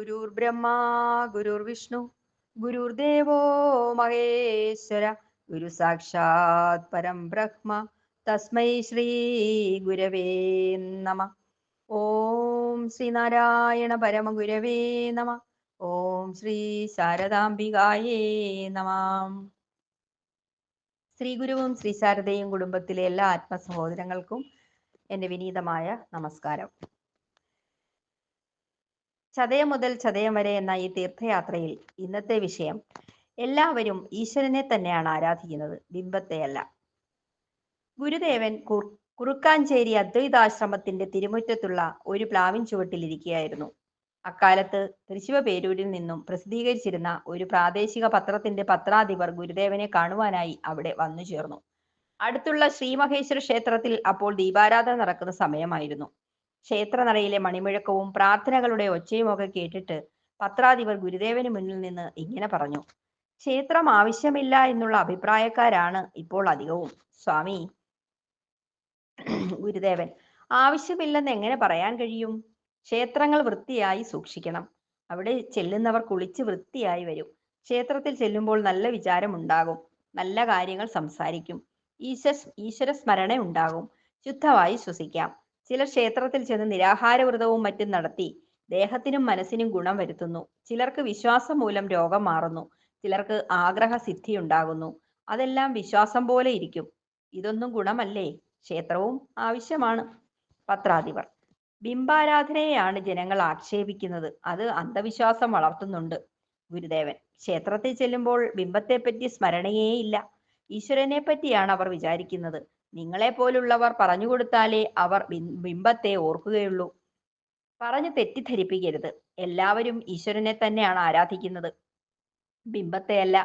ഗുരുർ ബ്രഹ്മ ഗുരുർ വിഷ്ണു ഗുരുർദേവോ മഹേശ്വര ഗുരു സാക്ഷാത് പരം ബ്രഹ്മ തസ്മൈ ശ്രീ ഗുരവേ നമ. ഓം ശ്രീനാരായണ പരമഗുരവേ നമ. ഓം ശ്രീ ശാരദാംബികായേ നമ. ശ്രീ ഗുരുവും ശ്രീ ശാരദയും കുടുംബത്തിലെ എല്ലാ ആത്മസഹോദരങ്ങൾക്കും എന്റെ വിനീതമായ നമസ്കാരം. ചതയം മുതൽ ചതയം വരെ എന്ന ഈ തീർത്ഥയാത്രയിൽ ഇന്നത്തെ വിഷയം എല്ലാവരും ഈശ്വരനെ തന്നെയാണ് ആരാധിക്കുന്നത്. ബിംബത്തെയല്ല. ഗുരുദേവൻ കുറുക്കാഞ്ചേരി അദ്വൈതാശ്രമത്തിന്റെ തിരുമുറ്റത്തുള്ള ഒരു പ്ലാവിൻ ചുവട്ടിലിരിക്കുകയായിരുന്നു അക്കാലത്ത് തൃശിവ പേരൂരിൽ നിന്നും പ്രസിദ്ധീകരിച്ചിരുന്ന ഒരു പ്രാദേശിക പത്രത്തിന്റെ പത്രാധിപർ ഗുരുദേവനെ കാണുവാനായി അവിടെ വന്നു ചേർന്നു അടുത്തുള്ള ശ്രീമഹേശ്വര ക്ഷേത്രത്തിൽ അപ്പോൾ ദീപാരാധന നടക്കുന്ന സമയമായിരുന്നു. ക്ഷേത്രനടയിലെ മണിമുഴക്കവും പ്രാർത്ഥനകളുടെ ഒച്ചയുമൊക്കെ കേട്ടിട്ട് പത്രാധിപർ ഗുരുദേവന് മുന്നിൽ നിന്ന് ഇങ്ങനെ പറഞ്ഞു. ക്ഷേത്രം ആവശ്യമില്ല എന്നുള്ള അഭിപ്രായക്കാരാണ് ഇപ്പോൾ അധികവും. സ്വാമി ഗുരുദേവൻ ആവശ്യമില്ലെന്ന് എങ്ങനെ പറയാൻ കഴിയും? ക്ഷേത്രങ്ങൾ വൃത്തിയായി സൂക്ഷിക്കണം. അവിടെ ചെല്ലുന്നവർ കുളിച്ച് വൃത്തിയായി വരും. ക്ഷേത്രത്തിൽ ചെല്ലുമ്പോൾ നല്ല വിചാരം ഉണ്ടാകും നല്ല കാര്യങ്ങൾ സംസാരിക്കും. ഈശ്വര ഈശ്വര സ്മരണ ഉണ്ടാകും ശുദ്ധമായി ശ്വസിക്കാം. ചിലർ ക്ഷേത്രത്തിൽ ചെന്ന് നിരാഹാര വ്രതവും മറ്റും നടത്തി ദേഹത്തിനും മനസ്സിനും ഗുണം വരുത്തുന്നു. ചിലർക്ക് വിശ്വാസം മൂലം രോഗം മാറുന്നു. ചിലർക്ക് ആഗ്രഹ സിദ്ധി ഉണ്ടാകുന്നു അതെല്ലാം വിശ്വാസം പോലെ ഇരിക്കും. ഇതൊന്നും ഗുണമല്ലേ? ക്ഷേത്രവും ആവശ്യമാണ്. പത്രാധിപർ. ബിംബാരാധനയെയാണ് ജനങ്ങൾ ആക്ഷേപിക്കുന്നത്. അത് അന്ധവിശ്വാസം വളർത്തുന്നുണ്ട്. ഗുരുദേവൻ. ക്ഷേത്രത്തിൽ ചെല്ലുമ്പോൾ ബിംബത്തെപ്പറ്റി സ്മരണയേ ഇല്ല ഈശ്വരനെ പറ്റിയാണ് അവർ വിചാരിക്കുന്നത്. നിങ്ങളെ പോലുള്ളവർ പറഞ്ഞു കൊടുത്താലേ അവർ ബിംബത്തെ ഓർക്കുകയുള്ളൂ. പറഞ്ഞു തെറ്റിദ്ധരിപ്പിക്കരുത്. എല്ലാവരും ഈശ്വരനെ തന്നെയാണ് ആരാധിക്കുന്നത്. ബിംബത്തെയല്ല.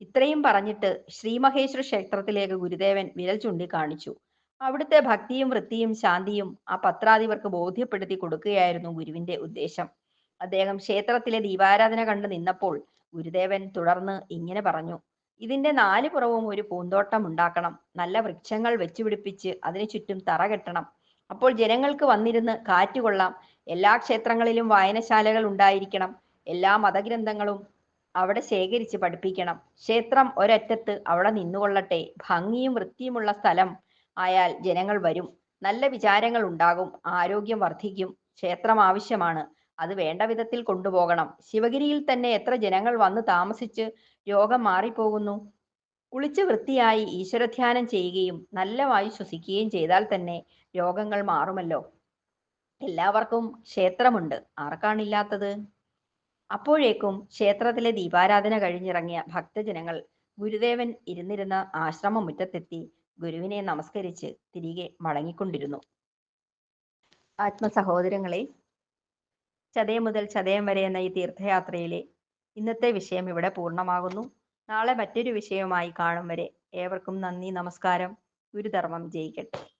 ഇത്രയും പറഞ്ഞിട്ട് ശ്രീമഹേശ്വര ക്ഷേത്രത്തിലേക്ക് ഗുരുദേവൻ വിരൽ ചൂണ്ടിക്കാണിച്ചു. അവിടുത്തെ ഭക്തിയും വൃത്തിയും ശാന്തിയും ആ പത്രാധിപർക്ക് ബോധ്യപ്പെടുത്തി കൊടുക്കുകയായിരുന്നു ഗുരുവിന്റെ ഉദ്ദേശം. അദ്ദേഹം ക്ഷേത്രത്തിലെ ദീപാരാധന കണ്ടു നിന്നപ്പോൾ ഗുരുദേവൻ തുടർന്ന് ഇങ്ങനെ പറഞ്ഞു. ഇതിന്റെ നാല് പുറവും ഒരു പൂന്തോട്ടം ഉണ്ടാക്കണം. നല്ല വൃക്ഷങ്ങൾ വെച്ചുപിടിപ്പിച്ച് അതിനു ചുറ്റും തറ കെട്ടണം. അപ്പോൾ ജനങ്ങൾക്ക് വന്നിരുന്ന് കാറ്റുകൊള്ളാം എല്ലാ ക്ഷേത്രങ്ങളിലും വായനശാലകൾ ഉണ്ടായിരിക്കണം. എല്ലാ മതഗ്രന്ഥങ്ങളും അവിടെ ശേഖരിച്ച് പഠിപ്പിക്കണം. ക്ഷേത്രം ഒരറ്റത്ത് അവിടെ നിന്നുകൊള്ളട്ടെ. ഭംഗിയും വൃത്തിയുമുള്ള സ്ഥലം ആയാൽ ജനങ്ങൾ വരും. നല്ല വിചാരങ്ങൾ ഉണ്ടാകും. ആരോഗ്യം വർദ്ധിക്കും. ക്ഷേത്രം ആവശ്യമാണ്. അത് വേണ്ട വിധത്തിൽ കൊണ്ടുപോകണം. ശിവഗിരിയിൽ തന്നെ എത്ര ജനങ്ങൾ വന്ന് താമസിച്ച് രോഗം മാറിപ്പോകുന്നു? കുളിച്ച് വൃത്തിയായി ഈശ്വരധ്യാനം ചെയ്യുകയും നല്ല വായു ശ്വസിക്കുകയും ചെയ്താൽ തന്നെ രോഗങ്ങൾ മാറുമല്ലോ. എല്ലാവർക്കും ക്ഷേത്രമുണ്ട്. ആർക്കാണില്ലാത്തത് അപ്പോഴേക്കും ക്ഷേത്രത്തിലെ ദീപാരാധന കഴിഞ്ഞിറങ്ങിയ ഭക്തജനങ്ങൾ ഗുരുദേവൻ ഇരുന്നിരുന്ന ആശ്രമ മുറ്റത്തെത്തി ഗുരുവിനെ നമസ്കരിച്ച് തിരികെ മടങ്ങിക്കൊണ്ടിരുന്നു. ആത്മസഹോദരങ്ങളെ ചതയം മുതൽ ചതയം വരെ എന്ന ഈ തീർത്ഥയാത്രയിലെ ഇന്നത്തെ വിഷയം ഇവിടെ പൂർണമാകുന്നു. നാളെ മറ്റൊരു വിഷയവുമായി കാണും വരെ. ഏവർക്കും നന്ദി നമസ്കാരം. ഗുരുധർമ്മം. ജയിക്കട്ടെ